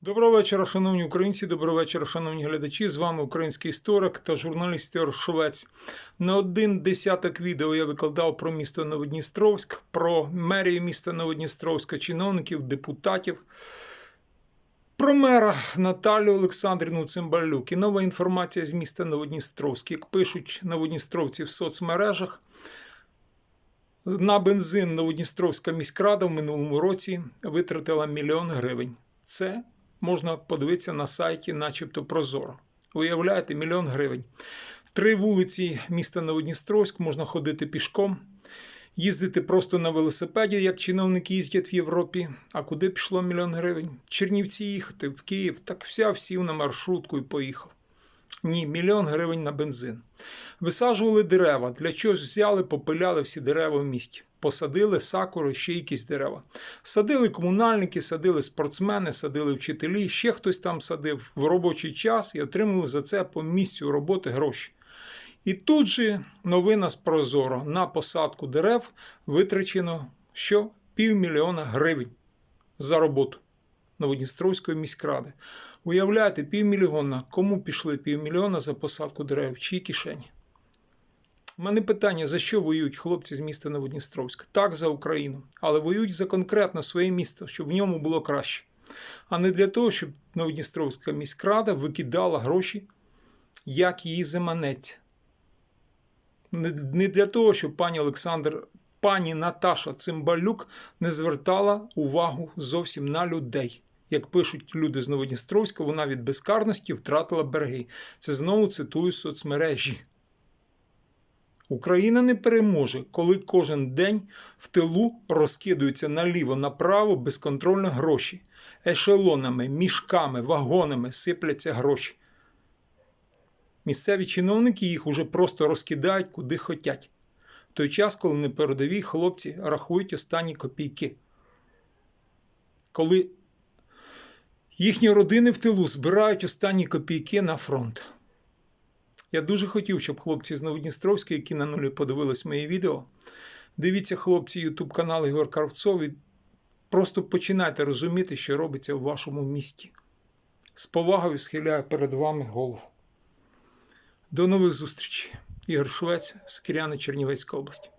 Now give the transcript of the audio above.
Доброго вечора, шановні українці. Доброго вечора, шановні глядачі. З вами український історик та журналіст Ігор Швець. На один десяток відео я викладав про місто Новодністровськ, про мерію міста Новодністровська, чиновників, депутатів. Про мера Наталію Олександрівну Цимбалюк і нова інформація з міста Новодністровськ. Як пишуть новодністровці в соцмережах, на бензин Новодністровська міськрада в минулому році витратила мільйон гривень. Це можна подивитися на сайті, начебто Прозоро. Уявляєте, мільйон гривень. Три вулиці міста Новодністровськ можна ходити пішком, їздити просто на велосипеді, як чиновники їздять в Європі. А куди пішло мільйон гривень? Чернівці їхати, в Київ. Так вся сів на маршрутку і поїхав. Ні, мільйон гривень на бензин. Висаджували дерева. Для чогось взяли, попиляли всі дерева в місті. Посадили сакури, ще якісь дерева. Садили комунальники, садили спортсмени, садили вчителі, ще хтось там садив в робочий час і отримали за це по місцю роботи гроші. І тут же новина з Прозоро. На посадку дерев витрачено що? Півмільйона гривень за роботу Новодністровської міськради. Уявляєте, півмільйона. Кому пішли півмільйона за посадку дерев? Чиї кишені? Мене питання: за що воюють хлопці з міста Новодністровська? Так, за Україну, але воюють за конкретно своє місто, щоб в ньому було краще. А не для того, щоб Новодністровська міськрада викидала гроші, як її заманеться. Не не для того, щоб пані Олександр, пані Наташа Цимбалюк не звертала увагу зовсім на людей. Як пишуть люди з Новодністровська, вона від безкарності втратила береги. Це знову цитую соцмережі. Україна не переможе, коли кожен день в тилу розкидаються наліво-направо безконтрольно гроші. Ешелонами, мішками, вагонами сипляться гроші. Місцеві чиновники їх уже просто розкидають куди хотять. В той час, коли непередові хлопці рахують останні копійки. Коли їхні родини в тилу збирають останні копійки на фронт. Я дуже хотів, щоб хлопці з Новодністровська, які на нулі подивились моє відео, дивіться, хлопці, ютуб канал Ігор Кравцов і просто починайте розуміти, що робиться в вашому місті. З повагою схиляю перед вами голову. До нових зустрічей. Ігор Швець, Скіряни, Чернівецька область.